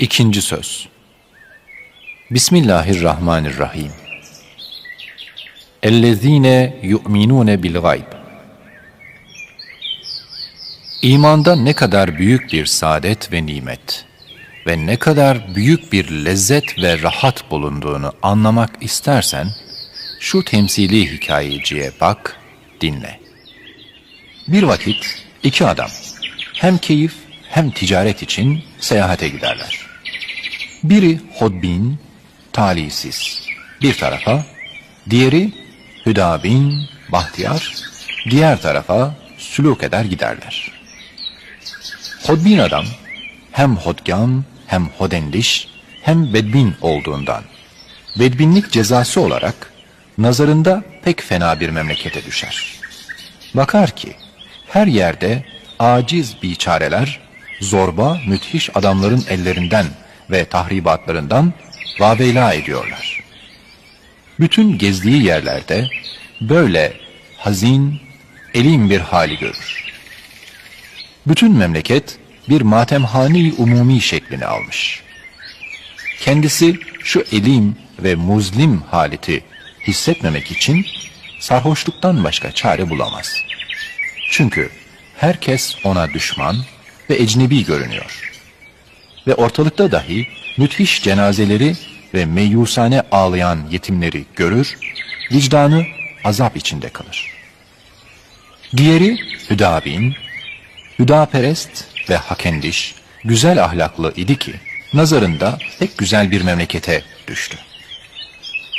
İkinci söz. Bismillahirrahmanirrahim. Ellezine yu'minune bil gayb. İmanda ne kadar büyük bir saadet ve nimet ve ne kadar büyük bir lezzet ve rahat bulunduğunu anlamak istersen, şu temsili hikayeciye bak, dinle. Bir vakit iki adam hem keyif hem ticaret için seyahate giderler. Biri hodbin, talihsiz bir tarafa, diğeri hüdabin, bahtiyar, diğer tarafa sülük eder giderler. Hodbin adam hem hodgam hem hodendiş hem bedbin olduğundan bedbinlik cezası olarak nazarında pek fena bir memlekete düşer. Bakar ki her yerde aciz biçareler zorba müthiş adamların ellerinden ve tahribatlarından vaveyla ediyorlar. Bütün gezdiği yerlerde böyle hazin, elim bir hali görür. Bütün memleket bir matemhani umumi şeklini almış. Kendisi şu elim ve muzlim haleti hissetmemek için sarhoşluktan başka çare bulamaz. Çünkü herkes ona düşman ve ecnebi görünüyor. Ve ortalıkta dahi müthiş cenazeleri ve meyusane ağlayan yetimleri görür, vicdanı azap içinde kalır. Diğeri Hüdabin, Hüdaperest ve Hakendiş, güzel ahlaklı idi ki, nazarında pek güzel bir memlekete düştü.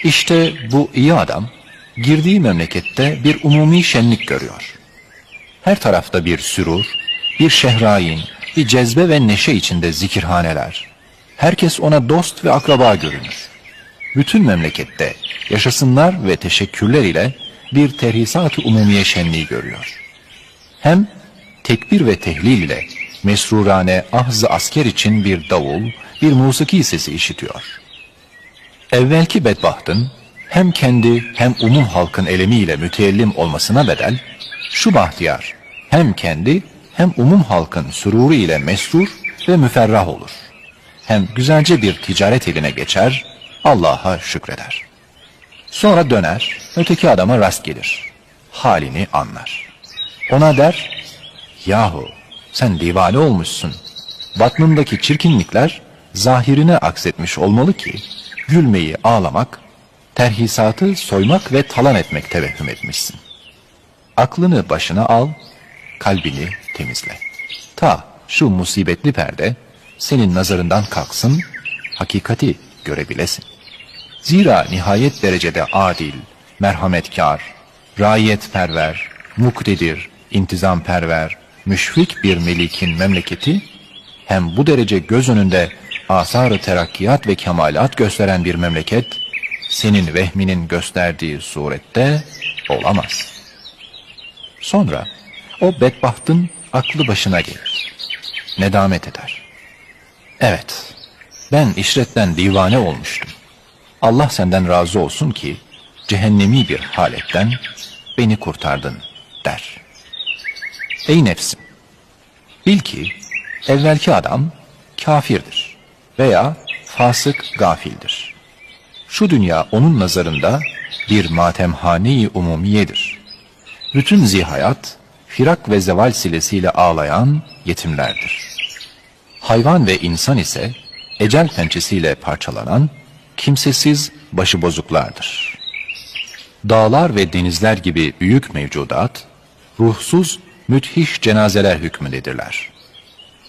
İşte bu iyi adam, girdiği memlekette bir umumi şenlik görüyor. Her tarafta bir sürur, bir şehrayin, bir cezbe ve neşe içinde zikirhaneler. Herkes ona dost ve akraba görünür. Bütün memlekette yaşasınlar ve teşekkürler ile bir terhisat-ı umumiye şenliği görüyor. Hem tekbir ve tehlil ile mesrurane ahz asker için bir davul, bir musiki sesi işitiyor. Evvelki bedbahtın hem kendi hem umum halkın elemiyle müteellim olmasına bedel, şu bahtiyar hem kendi hem umum halkın süruru ile mesrur ve müferrah olur. Hem güzelce bir ticaret eline geçer, Allah'a şükreder. Sonra döner, öteki adama rast gelir. Halini anlar. Ona der, yahu sen divane olmuşsun. Batnındaki çirkinlikler zahirine aksetmiş olmalı ki, gülmeyi ağlamak, terhisatı soymak ve talan etmek tevehhüm etmişsin. Aklını başına al, kalbini temizle. Ta şu musibetli perde senin nazarından kalksın, hakikati görebilesin. Zira nihayet derecede adil, merhametkar, raiyetperver, muktedir, intizamperver, müşfik bir melikin memleketi, hem bu derece göz önünde asar-ı terakkiyat ve kemalat gösteren bir memleket, senin vehminin gösterdiği surette olamaz. Sonra o bedbahtın aklı başına gelir. Nedamet eder. Evet, ben işretten divane olmuştum. Allah senden razı olsun ki cehennemi bir haletten beni kurtardın der. Ey nefsim! Bil ki evvelki adam kafirdir veya fasık gafildir. Şu dünya onun nazarında bir matemhane-i umumiyedir. Bütün zihayat firak ve zeval silesiyle ağlayan yetimlerdir. Hayvan ve insan ise ecel pençesiyle parçalanan kimsesiz başıbozuklardır. Dağlar ve denizler gibi büyük mevcudat, ruhsuz müthiş cenazeler hükmündedirler.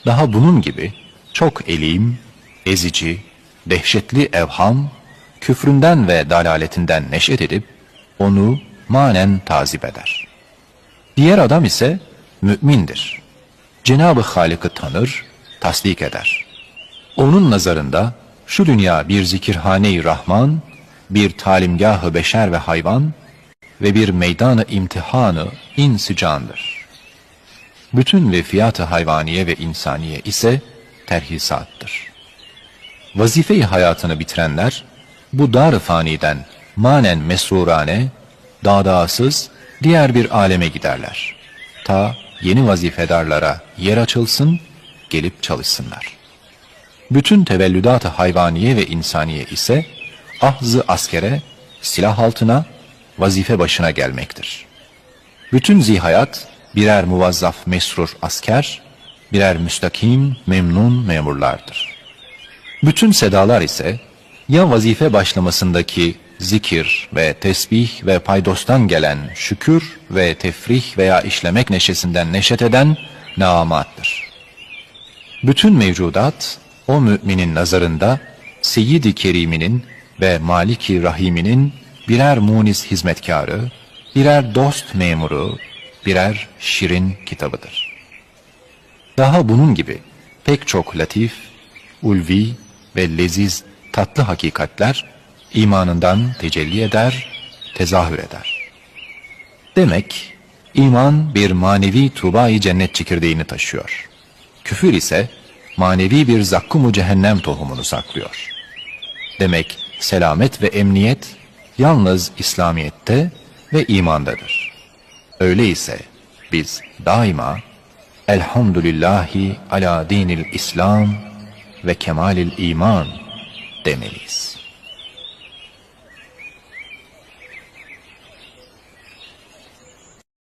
Daha bunun gibi çok elim, ezici, dehşetli evham, küfründen ve dalaletinden neşet edip, onu manen tazip eder. Diğer adam ise mümindir. Cenab-ı Halık'ı tanır, tasdik eder. Onun nazarında şu dünya bir zikirhane-i Rahman, bir talimgahı beşer ve hayvan ve bir meydanı imtihanı insicandır. Bütün vefiyat-ı hayvaniye ve insaniye ise terhisattır. Vazife-i hayatını bitirenler, bu dar faniden manen mesrurane, dağdağsız diğer bir aleme giderler. Ta yeni vazifedarlara yer açılsın, gelip çalışsınlar. Bütün tevellüdat-ı hayvaniye ve insaniye ise ahzı askere, silah altına, vazife başına gelmektir. Bütün zihayat birer muvazzaf mesrur asker, birer müstakim, memnun memurlardır. Bütün sedalar ise ya vazife başlamasındaki zikir ve tesbih ve paydostan gelen şükür ve tefrih veya işlemek neşesinden neşet eden naamattır. Bütün mevcudat o müminin nazarında Seyyid-i Kerim'inin ve Maliki Rahim'inin birer munis hizmetkarı, birer dost memuru, birer şirin kitabıdır. Daha bunun gibi pek çok latif, ulvi ve leziz tatlı hakikatler imanından tecelli eder, tezahür eder. Demek iman bir manevi tuğba-i cennet çekirdeğini taşıyor. Küfür ise manevi bir zakkumu cehennem tohumunu saklıyor. Demek selamet ve emniyet yalnız İslamiyet'te ve imandadır. Öyleyse biz daima Elhamdülillahi ala dinil İslam ve kemalil iman demeliyiz.